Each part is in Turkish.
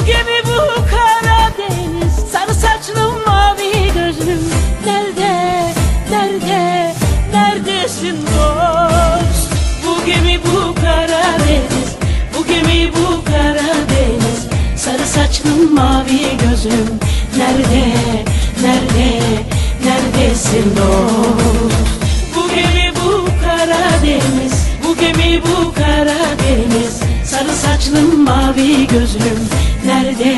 su gibi bu kara deniz Sarı saçlım mavi gözlüm. Nerede, nerede, neredesin dost? Bu gemi bu kara deniz Bu gemi bu kara deniz Sarı saçlım mavi Saçlım mavi gözlüm, nerede,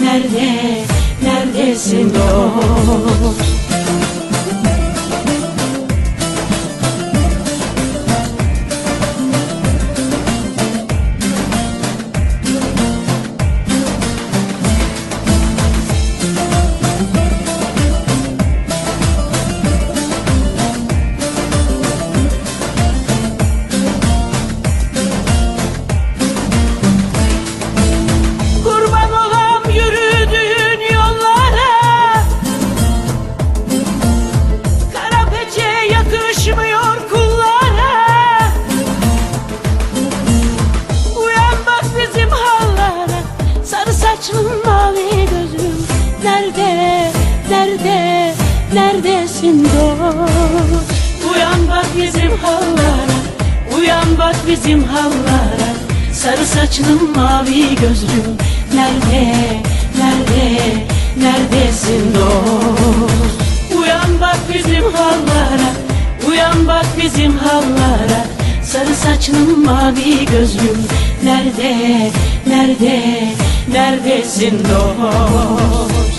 nerede, neredesin dost? Dost Uyan bak bizim hallara Uyan bak bizim hallara. Sarı saçlım mavi gözlüm Nerede, nerede, neredesin dost? Uyan bak bizim hallara Uyan bak bizim hallara. Sarı saçlım mavi gözlüm Nerede, nerede, neredesin dost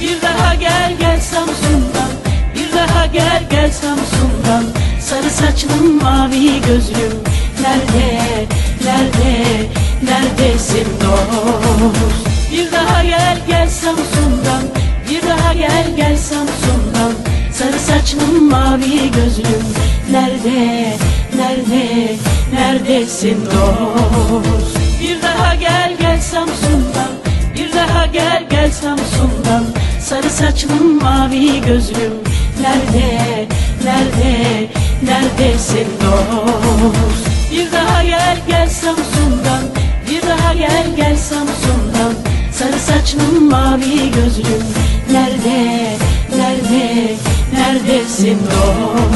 Bir daha gel gel Samsun'dan. Bir daha gel gel Samsun'dan. Sarı saçlım mavi gözlüm. Nerede, nerede, neredesin dost? Bir daha gel gel Samsun'dan. Bir daha gel gel Samsun'dan. Sarı saçlım mavi gözlüm. Nerede, nerede, neredesin dost? Bir daha gel gel Samsun'dan gel gel Samsun'dan. Sarı saçlım mavi gözlüm. Nerede, nerede, neredesin dost? Bir daha gel gel Samsun'dan. Bir daha gel gel Samsun'dan. Sarı saçlım mavi gözlüm. Nerede, nerede, neredesin dost